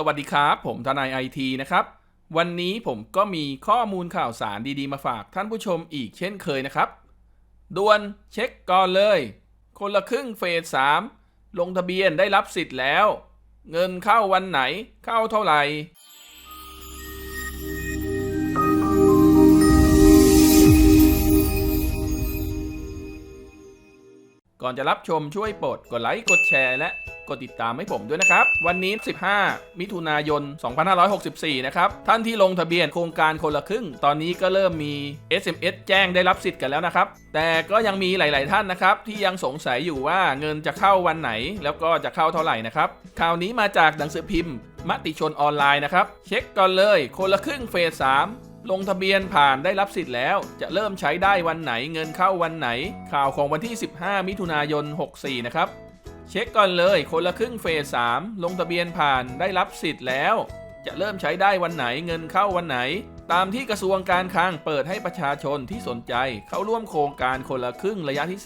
สวัสดีครับ ผมทนายไอทีนะครับ วันนี้ผมก็มีข้อมูลข่าวสารดีๆมาฝากท่านผู้ชมอีกเช่นเคยนะครับด่วนเช็คก่อนเลย คนละครึ่งเฟส 3 ลงทะเบียนได้รับสิทธิ์แล้ว เงินเข้าวันไหนเข้าเท่าไหร่ก่อนจะรับชมช่วยโปรดกดไลค์กดแชร์และ กดติดตามให้ผมด้วยนะครับ วันนี้ 15 มิถุนายน 2564 นะครับ ท่านที่ลงทะเบียนโครงการคนละครึ่ง ตอนนี้ก็เริ่มมี SMS แจ้งได้รับสิทธิ์กันแล้วนะครับ แต่ก็ยังมีหลาย ๆ ท่านนะครับ ที่ยังสงสัยอยู่ว่าเงินจะเข้าวันไหน แล้วก็จะเข้าเท่าไหร่นะครับข่าวนี้มาจากหนังสือพิมพ์ มติชนออนไลน์นะครับ เช็คก่อนเลยคนละครึ่งเฟส3ลงทะเบียนผ่านได้รับสิทธิ์แล้ว จะเริ่มใช้ได้วันไหนเงินเข้าวันไหน ข่าวของวันที่ 15 มิถุนายน 64 นะครับ เช็คก่อนเลยคนละครึ่งเฟส3ลงทะเบียนผ่านได้รับสิทธิ์แล้ว จะเริ่มใช้ได้วันไหนเงินเข้าวันไหน ตามที่กระทรวงการคลังเปิดให้ประชาชนที่สนใจ เข้าร่วมโครงการคนละครึ่งระยะที่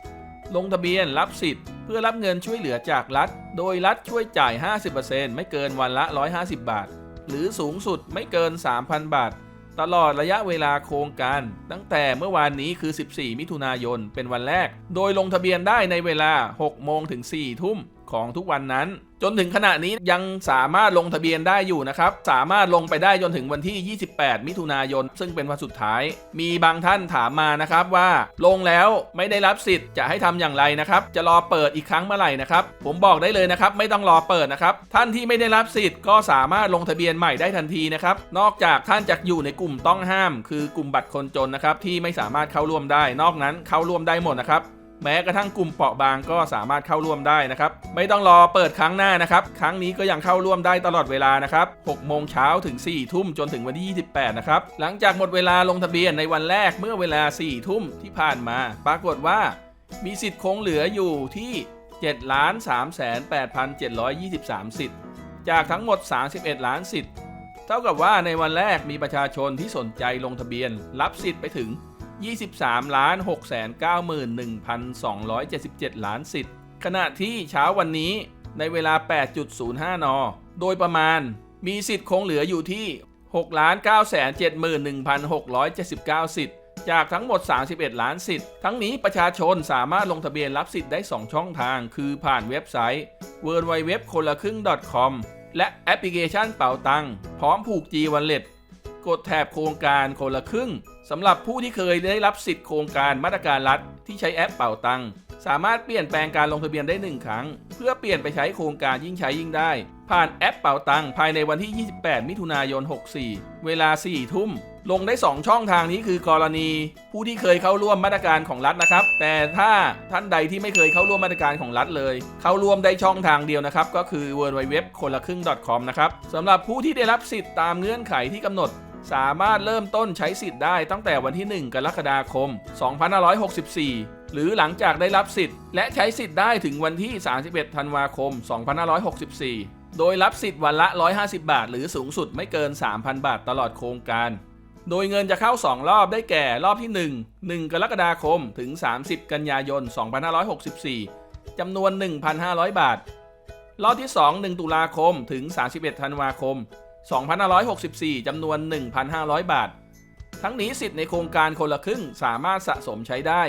3 ลงทะเบียนรับสิทธิ์เพื่อรับเงินช่วยเหลือจากรัฐ โดยรัฐช่วยจ่าย 50%ไม่เกินวันละ 150 บาท หรือสูงสุดไม่เกิน 3,000 บาท ตลอดระยะเวลาโครงการ ตั้งแต่เมื่อวานนี้คือ 14 มิถุนายนเป็นวันแรก โดยลงทะเบียนได้ในเวลา 6 โมงถึง 4 ทุ่มของทุกวันนั้น จนถึงขณะนี้ยังสามารถลงทะเบียนได้อยู่นะครับ สามารถลงไปได้จนถึงวันที่ 28 มิถุนายน ซึ่งเป็นวันสุดท้าย มีบางท่านถามมานะครับว่าลงแล้วไม่ได้รับสิทธิ์จะให้ทำอย่างไรนะครับ จะรอเปิดอีกครั้งเมื่อไหร่นะครับ ผมบอกได้เลยนะครับ ไม่ต้องรอเปิดนะครับ ท่านที่ไม่ได้รับสิทธิ์ก็สามารถลงทะเบียนใหม่ได้ทันทีนะครับ นอกจากท่านจะอยู่ในกลุ่มต้องห้าม คือกลุ่มบัตรคนจนนะครับที่ไม่สามารถเข้าร่วมได้ นอกนั้นเข้าร่วมได้หมดนะครับ แม้กระทั่งกลุ่มเปราะบางก็สามารถเข้าร่วมได้นะครับ ไม่ต้องรอเปิดครั้งหน้านะครับ ครั้งนี้ก็ยังเข้าร่วมได้ตลอดเวลานะครับ6โมงเช้าถึง 4 ทุ่มจนถึงวันที่ 28 นะครับ หลังจากหมดเวลาลงทะเบียนในวันแรกเมื่อเวลา 4 ทุ่มที่ผ่านมา ปรากฏว่ามีสิทธิ์คงเหลืออยู่ที่7 3 8 7 2 3 สิทธิ์ จากทั้งหมด 31 ล้านสิทธิ์ เท่ากับว่าในวันแรกมีประชาชนที่สนใจลงทะเบียนรับสิทธิ์ไปถึง 23 ล้าน 6 9 1 2 7 7 ล้านสิทธิ์ ขณะที่เช้าวันนี้ในเวลา 8.05 น โดยประมาณมีสิทธิ์คงเหลืออยู่ที่6 9 7 1 6 7 9 สิทธิ์ จากทั้งหมด 31 ล้านสิทธิ์ ทั้งนี้ประชาชนสามารถลงทะเบียนรับสิทธิ์ได้ 2 ช่องทาง คือผ่านเว็บไซต์ w w w คนละครึ่ง .com และแอปพลิเคชันเป๋าตัง พร้อมผูก G Wallet กดแถบโครงการคนละครึ่งสำหรับผู้ที่เคยได้รับสิทธิ์โครงการมาตรการรัฐที่ใช้แอปเป่าตังสามารถเปลี่ยนแปลงการลงทะเบียนได้ 1 ครั้ง เพื่อเปลี่ยนไปใช้โครงการยิ่งใช้ยิ่งได้ ผ่านแอปเป่าตังภายในวันที่ 28 มิถุนายน 64 เวลา 4 ทุ่ม ลงได้ 2 ช่องทางนี้คือกรณี ผู้ที่เคยเข้าร่วมมาตรการของรัฐนะครับ แต่ถ้าท่านใดที่ไม่เคยเข้าร่วมมาตรการของรัฐเลย เข้าร่วมได้ช่องทางเดียวนะครับ ก็คือ w w w คนละครึ่ง .com นะครับสำหรับผู้ที่ได้รับสิทธิ์ตามเงื่อนไขที่กำหนด สามารถเริ่มต้นใช้สิทธิ์ได้ตั้งแต่วันที่ 1 กรกฎาคม 2564 หรือหลังจากได้รับสิทธิ์ และใช้สิทธิ์ได้ถึงวันที่ 31 ธันวาคม 2564 โดยรับสิทธิ์วันละ 150 บาท หรือสูงสุดไม่เกิน 3,000 บาทตลอดโครงการ โดยเงินจะเข้า 2 รอบได้แก่รอบที่ 1 1 กรกฎาคมถึง 30 กันยายน 2564 จำนวน 1,500 บาท รอบที่ 2 1 ตุลาคมถึง 31 ธันวาคม 2564 จำนวน 1,500 บาท ทั้งนี้สิทธิ์ในโครงการคนละครึ่งสามารถสะสมใช้ได้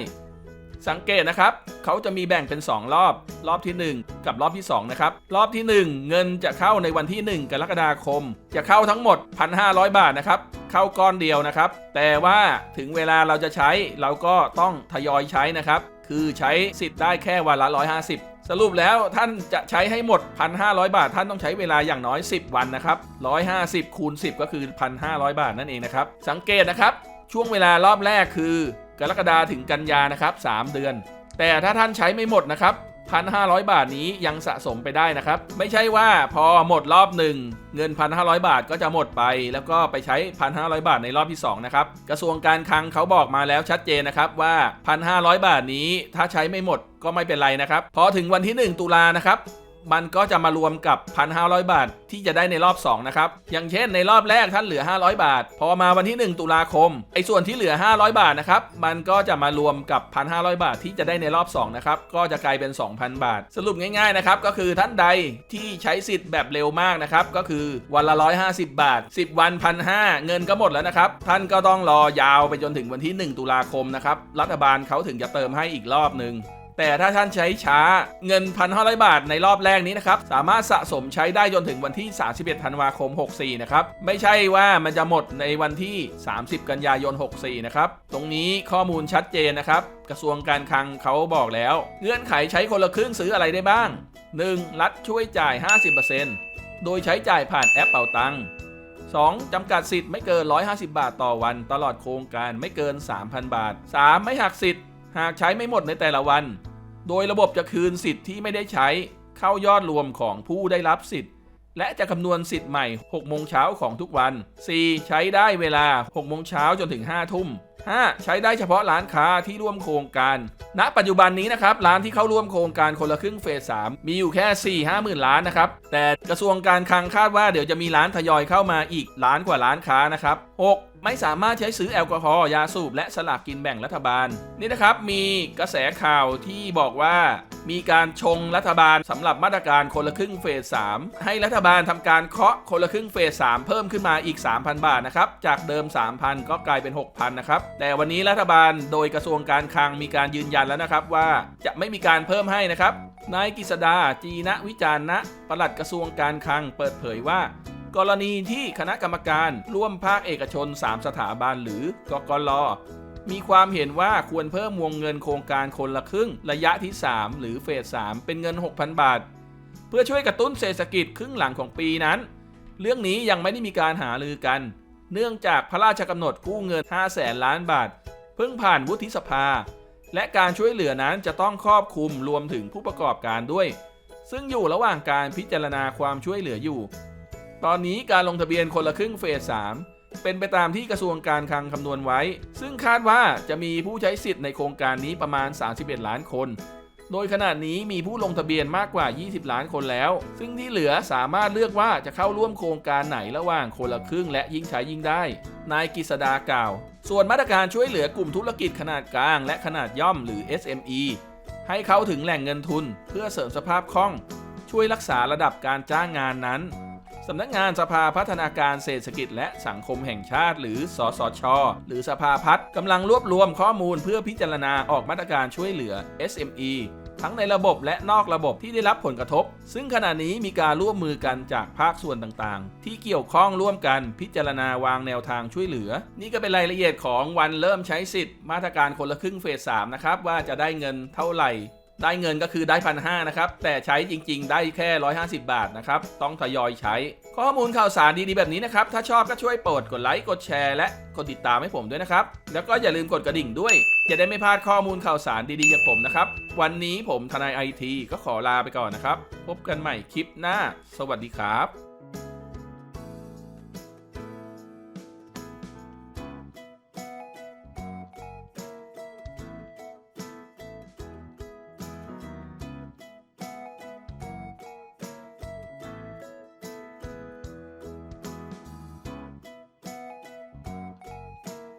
สังเกตนะครับ เขาจะมีแบ่งเป็น 2 รอบ รอบที่ 1 กับรอบที่ 2 นะครับ รอบที่ 1 เงินจะเข้าในวันที่ 1 กรกฎาคม จะเข้าทั้งหมด 1,500 บาทนะครับ เข้าก้อนเดียวนะครับ แต่ว่าถึงเวลาเราจะใช้เราก็ต้องทยอยใช้นะครับ คือใช้สิทธิ์ได้แค่วันละ 150 สรุปแล้วท่านจะใช้ให้หมด 1,500 บาท ท่านต้องใช้เวลาอย่างน้อย 10 วันนะครับ 150 คูณ 10 ก็คือ 1,500 บาทนั่นเองนะครับ สังเกตนะครับ ช่วงเวลารอบแรกคือ กรกฎาถึงกันยานะครับ 3 เดือน แต่ถ้าท่านใช้ไม่หมดนะครับ 1,500 บาทนี้ยังสะสมไปได้นะครับ ไม่ใช่ว่าพอหมดรอบหนึ่งเงิน 1,500 บาทก็จะหมดไป แล้วก็ไปใช้ 1,500 บาทในรอบที่ 2 นะครับ กระทรวงการคลังเขาบอกมาแล้วชัดเจนนะครับว่า 1,500 บาทนี้ถ้าใช้ไม่หมดก็ไม่เป็นไรนะครับพอถึงวันที่ 1 ตุลานะครับ มันก็จะมารวมกับ 1,500 บาทที่จะได้ในรอบ 2 นะครับ อย่างเช่นในรอบแรกท่านเหลือ 500 บาท พอมาวันที่ 1 ตุลาคม ไอ้ส่วนที่เหลือ 500 บาทนะครับ มันก็จะมารวมกับ 1,500 บาทที่จะได้ในรอบ 2 นะครับ ก็จะกลายเป็น 2,000 บาท สรุปง่ายๆนะครับ ก็คือท่านใดที่ใช้สิทธิ์แบบเร็วมากนะครับ ก็คือวันละ 150 บาท 10 วัน1,500เงินก็หมดแล้วนะครับ ท่านก็ต้องรอยาวไปจนถึงวันที่ 1 ตุลาคมนะครับ รัฐบาลเขาถึงจะเติมให้อีกรอบหนึ่ง แต่ถ้าท่านใช้ช้าเงิน 1,500 บาทในรอบแรกนี้นะครับ สามารถสะสมใช้ได้จนถึงวันที่ 31 ธันวาคม 64 นะครับ ไม่ใช่ว่ามันจะหมดในวันที่ 30 กันยายน 64 นะครับ ตรงนี้ข้อมูลชัดเจนนะครับ กระทรวงการคลังเขาบอกแล้ว เงื่อนไขใช้คนละครึ่งซื้ออะไรได้บ้าง 1. รัฐช่วยจ่าย 50%โดยใช้จ่ายผ่านแอปเป่าตังค์ 2. จำกัดสิทธิ์ไม่เกิน 150 บาทต่อวัน ตลอดโครงการไม่เกิน 3,000 บาท 3. ไม่หักสิทธิ์ หากใช้ไม่หมดในแต่ละวัน โดยระบบจะคืนสิทธิ์ที่ไม่ได้ใช้เข้ายอดรวมของผู้ได้รับสิทธิ์ และจะคำนวณสิทธิ์ใหม่ 6 โมงเช้าของทุกวัน 4. ใช้ได้เวลา 6 โมงเช้าจนถึง 5 ทุ่ม 5. ใช้ได้เฉพาะร้านค้าที่ร่วมโครงการ ณ ปัจจุบันนี้นะครับ ร้านที่เข้าร่วมโครงการคนละครึ่งเฟส 3 มีอยู่แค่ 4 5หมื่นล้านนะครับ แต่กระทรวงการคลังคาดว่าเดี๋ยวจะมีร้านทยอยเข้ามาอีกล้านกว่าร้านค้านะครับ 6. ไม่สามารถใช้ซื้อแอลกอฮอล์ยาสูบและสลากกินแบ่งรัฐบาล นี่นะครับมีกระแสข่าวที่บอกว่า มีการชงรัฐบาลสำหรับมาตรการคนละครึ่งเฟส 3 ให้รัฐบาลทำการเคาะคนละครึ่งเฟส 3 เพิ่มขึ้นมาอีก 3,000 บาทนะครับ จากเดิม 3,000 ก็กลายเป็น 6,000 นะครับ แต่วันนี้รัฐบาลโดยกระทรวงการคลังมีการยืนยันแล้วนะครับว่าจะไม่มีการเพิ่มให้นะครับนายกฤษดาจีนะวิจารณะปลัดกระทรวงการคลังเปิดเผยว่า กรณีที่คณะกรรมการร่วมภาคเอกชน 3 สถาบันหรือกกลมีความเห็นว่าควรเพิ่มวงเงินโครงการคนละครึ่งระยะที่ 3 หรือเฟส 3 เป็นเงิน 6,000 บาท เพื่อช่วยกระตุ้นเศรษฐกิจครึ่งหลังของปีนั้น เรื่องนี้ยังไม่ได้มีการหารือกัน เนื่องจากพระราชกำหนดกู้เงิน5แสนล้านบาท เพิ่งผ่านวุฒิสภา และการช่วยเหลือนั้นจะต้องครอบคลุมรวมถึงผู้ประกอบการด้วย ซึ่งอยู่ระหว่างการพิจารณาความช่วยเหลืออยู่ ตอนนี้การลงทะเบียนคนละครึ่งเฟส 3 เป็นไปตามที่กระทรวงการคลังคำนวณไว้ ซึ่งคาดว่าจะมีผู้ใช้สิทธิ์ในโครงการนี้ประมาณ 31 ล้านคน โดยขณะนี้มีผู้ลงทะเบียนมากกว่า 20 ล้านคนแล้ว ซึ่งที่เหลือสามารถเลือกว่าจะเข้าร่วมโครงการไหนระหว่างคนละครึ่งและยิ่งใช้ยิ่งได้ นายกฤษดากล่าว ส่วนมาตรการช่วยเหลือกลุ่มธุรกิจขนาดกลางและขนาดย่อมหรือ SME ให้เขาถึงแหล่งเงินทุน เพื่อเสริมสภาพคล่อง ช่วยรักษาระดับการจ้างงานนั้น สำนักงานสภาพัฒนาการเศรษฐกิจและสังคมแห่งชาติ หรือ สสช หรือสภาพัฒน์กำลังรวบรวมข้อมูลเพื่อพิจารณาออกมาตรการช่วยเหลือ SME ทั้งในระบบและนอกระบบที่ได้รับผลกระทบ ซึ่งขณะนี้มีการร่วมมือกันจากภาคส่วนต่างๆ ที่เกี่ยวข้องร่วมกันพิจารณาวางแนวทางช่วยเหลือ นี่ก็เป็นรายละเอียดของวันเริ่มใช้สิทธิ์มาตรการคนละครึ่งเฟส3นะครับว่าจะได้เงินเท่าไหร่ ได้เงินก็คือได้พันห้านะครับ แต่ใช้จริง ๆ ได้แค่ 150 บาทนะครับ ต้องทยอยใช้ ข้อมูลข่าวสารดีๆ แบบนี้นะครับ ถ้าชอบก็ช่วยโปรดกดไลค์ กดแชร์ และกดติดตามให้ผมด้วยนะครับ แล้วก็อย่าลืมกดกระดิ่งด้วย จะได้ไม่พลาดข้อมูลข่าวสารดีๆจากผมนะครับ วันนี้ผมทนายไอทีก็ขอลาไปก่อนนะครับ พบกันใหม่คลิปหน้า สวัสดีครับ